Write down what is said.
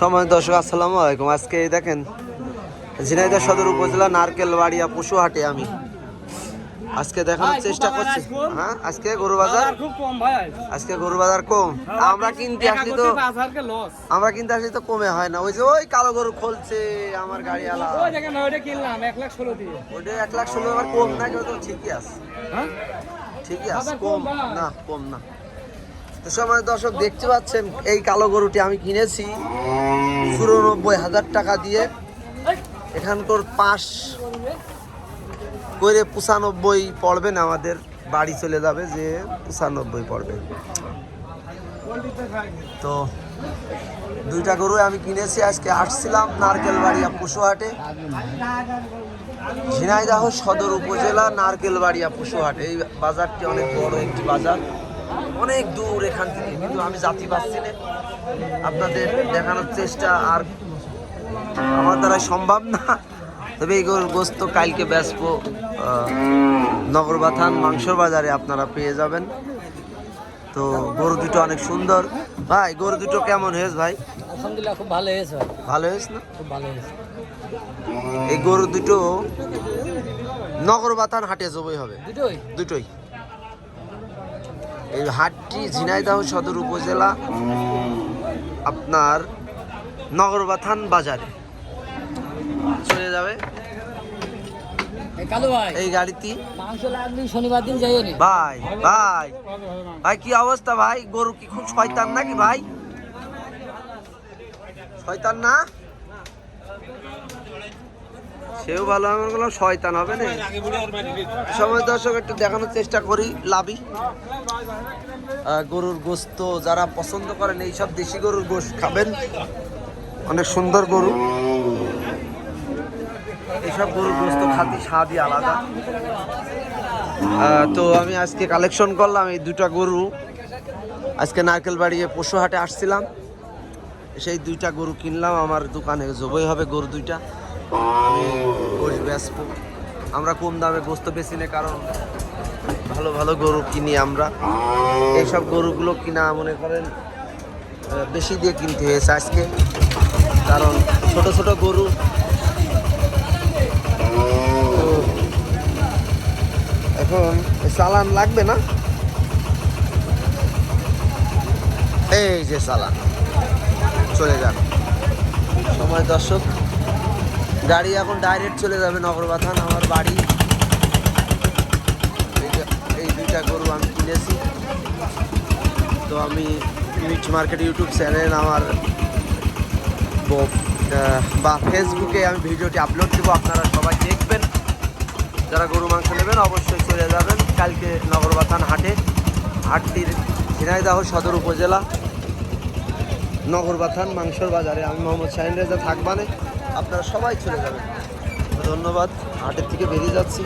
সময় দর্শক আসসালামু আলাইকুম। আজকে দেখেন ঝিনাইদহ সদর উপজেলা নারকেল বাড়িয়া পশুহাটে আমি। আজকে দেখানোর চেষ্টা করছি। হ্যাঁ আজকে গরু বাজার? খুব কম ভাই। আজকে গরু বাজার কম। আমরা কিনতে আসলি তো আমরা কিনতে আসলি তো কমে হয় না। ওই যে ওই কালো গরু খুলছে আমার গাড়ি আলা ওই দেখেন ওইটা কিনলাম এক লাখ ষোলো দিয়ে। ওটা এক লাখ ষোলো আমার কম না কিন্তু ঠিকই আছে। হ্যাঁ? ঠিকই আছে কম না কম না। তো সময় দর্শক, দেখতে পাচ্ছেন, এই কালো গরুটি আমি কিনেছি চুরানব্বই হাজার টাকা দিয়ে। এখানকার পাশ করে পঁচানব্বই পড়বে না, আমাদের বাড়ি চলে যাবে যে পঁচানব্বই পড়বে। তো দুইটা গরু আমি কিনেছি, আজকে আসছিলাম নারকেল বাড়িয়া পশুহাটে। ঝিনাইদহ সদর উপজেলা, নারকেলবাড়িয়া পশুহাট। এই বাজারটি অনেক বড় একটি বাজার। অনেক দূর এখান থেকে কিন্তু আমি জাতি পাচ্ছি না আপনাদের দেখানোর চেষ্টা আর আমার দ্বারা সম্ভব না। তবে এই গোস্ত কালকে আহ, নগরবাথান মাংসর বাজারে আপনারা পেয়ে যাবেন। তো গরু দুটো অনেক সুন্দর। ভাই গরু দুটো কেমন হয়েছে ভাই? আলহামদুলিল্লাহ খুব ভালো হয়েছে ভালো হয়েছে না? খুব ভালো হয়েছে। এই গরু দুটো নগরবাথান হাটে জবই হবে। দুটোই? দুটোই। এই হাটটি ঝিনাইদহ সদর উপজেলা আপনার নগরবাথান বাজারে। চলে যাবে। এই গাড়িটি। শনিবার দিন যাইও নি। ভাই ভাই। ভাই কি অবস্থা ভাই? গরু কি খুব শয়তান নাকি ভাই? শয়তান না? সেও ভালো, আমার বললাম শয়তান হবে না। সময় দর্শক, একটু দেখানোর চেষ্টা করি লাভি গরুর গোস্ত যারা পছন্দ করেন, এইসব দেশি গরুর গোস্ত খাবেন। অনেক সুন্দর গরু। এইসব গরুর গোস্ত খাতি স্বাদই আলাদা। তো আমি আজকে কালেকশন করলাম এই দুটা গরু। আজকে নারকেল বাড়িয়ে পশু হাটে আসছিলাম। সেই দুইটা গরু কিনলাম, আমার দোকানে জবই হবে গরু দুইটা। আমি আমরা কম দামে গোস্ত বেশি না, কারণ ভালো ভালো গরু কিনি আমরা। এইসব গরুগুলো কিনা মনে করেন বেশি দিয়ে কিনতে হয়েছে আজকে। কারণ ছোট ছোট গরু এখন চালান লাগবে না? এই যে চালান, চলে যান। সময় দর্শক গাড়ি এখন ডাইরেক্ট চলে যাবে নগরবাথান, আমার বাড়ি। এই দুইটা গরু আমি কিনেছি। তো আমি মিট মার্কেট ইউটিউব চ্যানেল আমার বা ফেসবুকে আমি ভিডিওটি আপলোড দেবো, আপনারা সবাই দেখবেন। যারা গরু মাংস নেবেন, অবশ্যই চলে যাবেন। কালকে নগরবাথান হাটে, হাটটির ঝিনাইদহ সদর উপজেলা, নগরবাথান মাংসর বাজারে। আমি মোহাম্মদ শাহিন রেজা থাকবানে। আপনারা সবাই চলে যাবেন। ধন্যবাদ হাটের থেকে বেরিয়ে যাচ্ছি।